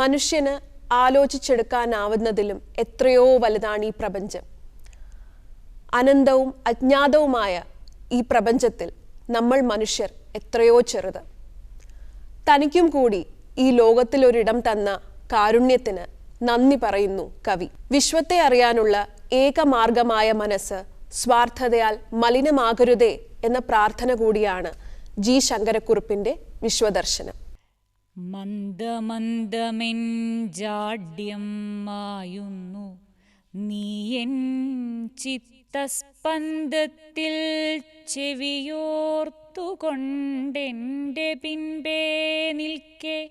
മനുഷ്യന് ആലോചിച്ചെടുക്കാനാവുന്നതിലും എത്രയോ വലുതാണ് ഈ പ്രപഞ്ചം. അനന്തവും അജ്ഞാതവുമായ ഈ പ്രപഞ്ചത്തിൽ നമ്മൾ മനുഷ്യർ എത്രയോ ചെറുത്. തനിക്കും കൂടി ഈ ലോകത്തിലൊരിടം തന്ന കാരുണ്യത്തിന് നന്ദി പറയുന്നു കവി. വിശ്വത്തെ അറിയാനുള്ള ഏക മാർഗമായ മനസ്സ് സ്വാർത്ഥതയാൽ മലിനമാകരുതേ എന്ന പ്രാർത്ഥന കൂടിയാണ് ജി ശങ്കരക്കുറുപ്പിന്റെ വിശ്വദർശനം. മന്ദമന്ദമെൻ ജാഡ്യം മായുന്നു. നീയൻ ചിത്തസ്പന്ദത്തിൽ ചെവിയോർത്തുകൊണ്ടെന്റെ പിൻപേ നിൽക്കെ.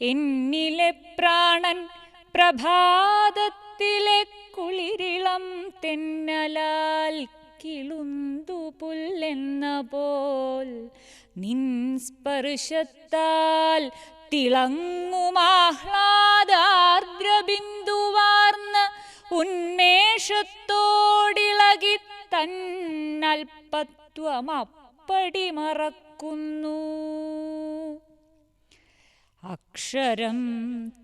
എന്നിലെ പ്രാണൻ പ്രഭാതത്തിലെ കുളിരിളം തെന്നലാൽ കിളുന്തു പുല്ലെന്ന പോൽ നിൻ സ്പർശത്താൽ തിളങ്ങുമാഹ്ലാദാർദ്രബിന്ദുവാർന്ന് ഉന്മേഷത്തോടിളകി തന്നൽപത്വമപ്പടി മറക്കുന്നു. അക്ഷരം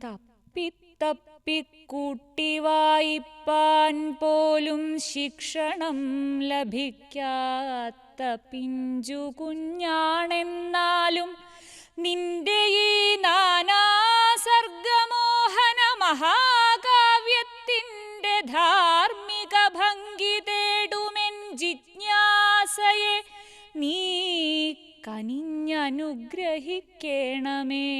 തപ്പി തപ്പി വായിപ്പാൻ പോലും ശിക്ഷണം ലഭിക്കാത്ത പിഞ്ചു കുഞ്ഞാണെന്നാലും നിന്റെ ഈ നാനാസർഗമോഹന മഹാകാവ്യത്തിന്റെ ധാർമ്മിക ഭംഗി തേടുമെൻ ജിജ്ഞാസയെ നീ കനിഞ്ഞനുഗ്രഹിക്കണമേ.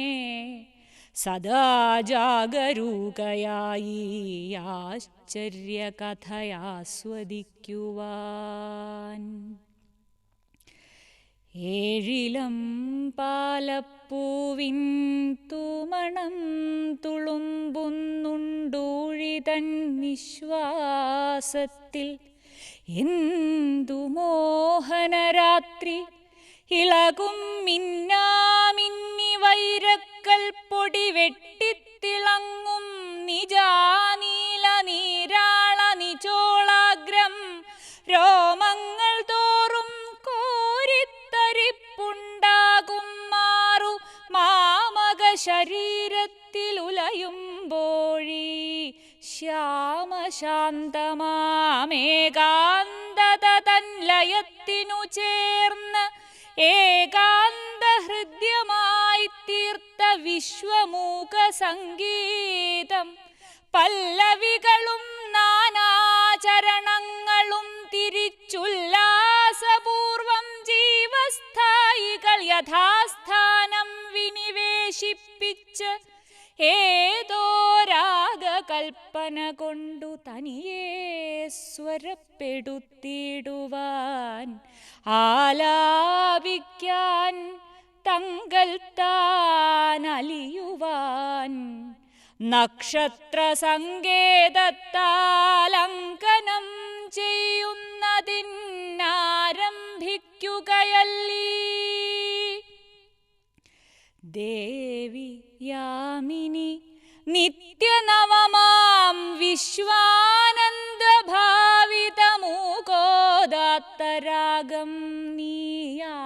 സദാ ജാഗരൂകയായി ആശ്ചര്യകഥയാസ്വദിക്കുവാൻ. ഏഴിലം പാലപ്പൂവിൻ തൂമണം തുളുമ്പുന്നുണ്ടൂഴിതൻ നിശ്വാസത്തിൽ. എന്തു മോഹനരാത്രി ഇളകും മിന്നാമിന്നി വൈരക്കൽ പൊടി വെട്ടിത്തിളങ്ങും ശരീരത്തിൽ ഉലയുമ്പോഴി ശ്യാമശാന്തമാമേകാന്തത തൻ ലയത്തിനു ചേർന്ന് ഏകാന്ത ഹൃദ്യമായി തീർത്ത വിശ്വമൂക സംഗീതം. പല്ലവികളും നാനാചരണങ്ങളും തിരിച്ചുല്ലാസപൂർവം ജീവസ്ഥായികൾ യഥാസ്ഥാനം വിനിവേശിപ്പിച്ച് ഏതോ രാഗകൽപ്പന കൊണ്ടു തനിയെ സ്വരപ്പെടുത്തിയിടുവാൻ ആലാപിക്കാൻ തങ്കൽ താൻ അലിയുവാൻ നക്ഷത്ര സങ്കേതത്താലങ്കനം ചെയ്യുന്നതിനാരംഭിക്കുകയല്ലീ ദേവി വിശ്വാനന്ദഭാവിതമൂകോദാത്തരാഗം നീയാലാപിക്കൂ.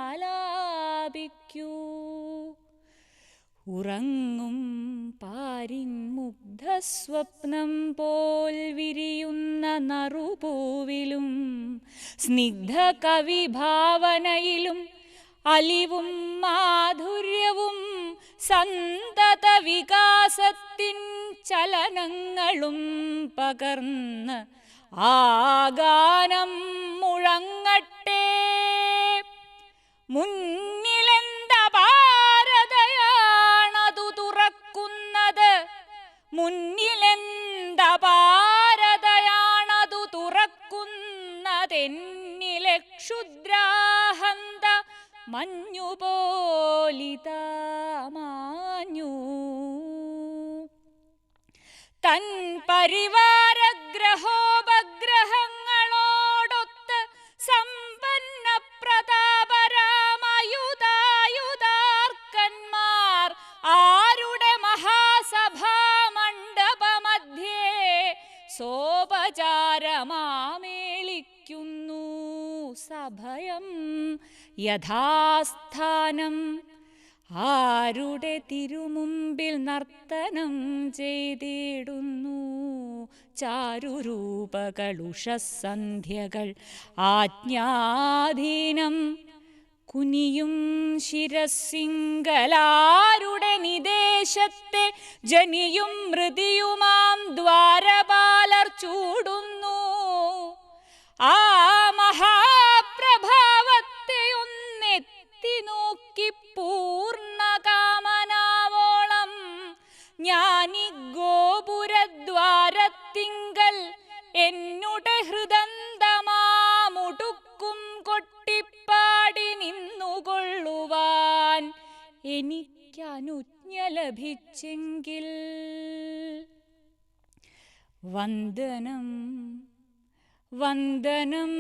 ഉറങ്ങും പാരിൻ മുഗ്ധസ്വപ്നം പോൽ വിരിയുന്ന നറുപൂവിലും സ്നിഗ്ധ കവിഭാവനയിലും അലിവും മാധുര്യവും സന്തത വികാസത്തിൻ ചലനങ്ങളും പകർന്ന് ആഗാനം മുഴങ്ങട്ടെ. മുന്നിലെന്ത ഭാരതയാണതു തുറക്കുന്നത്? മുന്നിലെന്ത ഭാരതയാണതു തുറക്കുന്നതെന്നിലെ ക്ഷുദ്രാഹന്ത മഞ്ഞുപോലിതാ മാഞ്ഞു. തൻ പരിവാരഗ്രഹോപഗ്രഹങ്ങളോടൊത്ത് സോപചാരമാമേളിക്കുന്നു സഭയം യഥാസ്ഥാനം. ആരുടെ തിരുമുമ്പിൽ നർത്തനം ചെയ്തിടുന്നു? ചാരുരൂപകളുഷസന്ധ്യകൾ ആജ്ഞാധീനം. കുനിയും ശിരസിംഗലാരുടെ നിദേശത്തെ ജനിയും മൃതിയുമാം ദ്വാരപാലർ ചൂടുന്നു. ആ മഹാപ്രഭാവത്തെ ഒന്നെത്തി നോക്കി പൂർണകാമനാവോളം ഞാനി ഗോപുരദ്വാരത്തിങ്കൽ എന്നുടെ ഹൃദന്തമാമുടുക്കും കൊട്ടിപ്പാടി നിന്നുകൊള്ളുവാൻ എനിക്കനുജ്ഞ ലഭിച്ചെങ്കിൽ. वन्दनं वन्दनं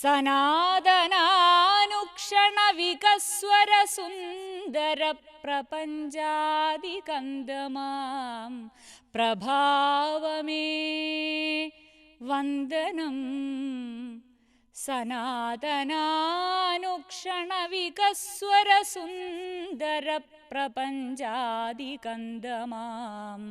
सनादनानुक्षणविकस्वरसुन्दरप्रपञ्चादिकन्दमां प्रभावमे वन्दनं सनातनानुक्षणविकस्वरसुन्दरप्रपञ्चादिकन्दमाम्